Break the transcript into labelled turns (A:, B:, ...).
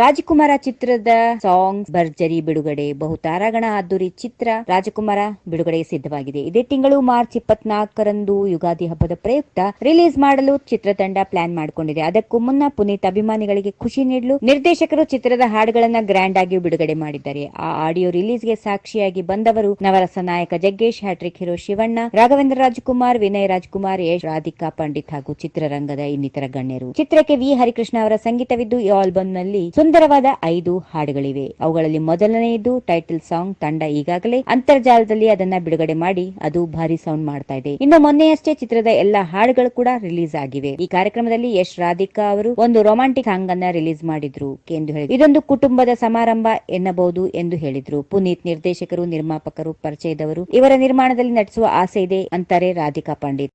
A: ರಾಜಕುಮಾರ ಚಿತ್ರದ ಸಾಂಗ್ಸ್ ಭರ್ಜರಿ, ಬಿಡುಗಡೆ, ಬಹುತಾರಗಣ ಅದ್ದೂರಿ ಚಿತ್ರ ರಾಜಕುಮಾರ ಬಿಡುಗಡೆ ಸಿದ್ಧವಾಗಿದೆ. ಇದೇ ತಿಂಗಳು ಮಾರ್ಚ್ ಇಪ್ಪತ್ನಾಲ್ಕರಂದು ಯುಗಾದಿ ಹಬ್ಬದ ಪ್ರಯುಕ್ತ ರಿಲೀಸ್ ಮಾಡಲು ಚಿತ್ರತಂಡ ಪ್ಲಾನ್ ಮಾಡಿಕೊಂಡಿದೆ. ಅದಕ್ಕೂ ಮುನ್ನ ಪುನೀತ್ ಅಭಿಮಾನಿಗಳಿಗೆ ಖುಷಿ ನೀಡಲು ನಿರ್ದೇಶಕರು ಚಿತ್ರದ ಹಾಡುಗಳನ್ನ ಗ್ರ್ಯಾಂಡ್ ಆಗಿ ಬಿಡುಗಡೆ ಮಾಡಿದ್ದಾರೆ. ಆ ಆಡಿಯೋ ರಿಲೀಸ್ಗೆ ಸಾಕ್ಷಿಯಾಗಿ ಬಂದವರು ನವರಸ ನಾಯಕ ಜಗ್ಗೇಶ್ ಹ್ಯಾಟ್ರಿಕ್ ಹೀರೋ ಶಿವಣ್ಣ, ರಾಘವೇಂದ್ರ ರಾಜ್ಕುಮಾರ್, ವಿನಯ್ ರಾಜ್ಕುಮಾರ್, ಯಶ್, ರಾಧಿಕಾ ಪಂಡಿತ್ ಹಾಗೂ ಚಿತ್ರರಂಗದ ಇನ್ನಿತರ ಗಣ್ಯರು. ಚಿತ್ರಕ್ಕೆ ವಿ. ಹರಿಕೃಷ್ಣ ಅವರ ಸಂಗೀತವಿದ್ದು ಈ ಆಲ್ಬಮ್ನಲ್ಲಿ ಸುಂದರವಾದ ಐದು ಹಾಡುಗಳಿವೆ. ಅವುಗಳಲ್ಲಿ ಮೊದಲನೆಯದು ಟೈಟಲ್ ಸಾಂಗ್ ತಂಡ ಈಗಾಗಲೇ ಅಂತರ್ಜಾಲದಲ್ಲಿ ಅದನ್ನ ಬಿಡುಗಡೆ ಮಾಡಿ ಅದು ಭಾರಿ ಸೌಂಡ್ ಮಾಡ್ತಾ ಇದೆ. ಇನ್ನು ಮೊನ್ನೆಯಷ್ಟೇ ಚಿತ್ರದ ಎಲ್ಲಾ ಹಾಡುಗಳು ಕೂಡ ರಿಲೀಸ್ ಆಗಿವೆ. ಈ ಕಾರ್ಯಕ್ರಮದಲ್ಲಿ ಯಶ್ ರಾಧಿಕಾ ಅವರು ಒಂದು ರೊಮ್ಯಾಂಟಿಕ್ ಸಾಂಗ್ ಅನ್ನ ರಿಲೀಸ್ ಮಾಡಿದ್ರು ಎಂದು ಹೇಳಿದ್ರು. ಇದೊಂದು ಕುಟುಂಬದ ಸಮಾರಂಭ ಎನ್ನಬಹುದು ಎಂದು ಹೇಳಿದ್ರು. ಪುನೀತ್ ನಿರ್ದೇಶಕರು, ನಿರ್ಮಾಪಕರು, ಪರಿಚಯದವರು ಇವರ ನಿರ್ಮಾಣದಲ್ಲಿ ನಟಿಸುವ ಆಸೆ ಇದೆ ಅಂತಾರೆ Radhika Pandit.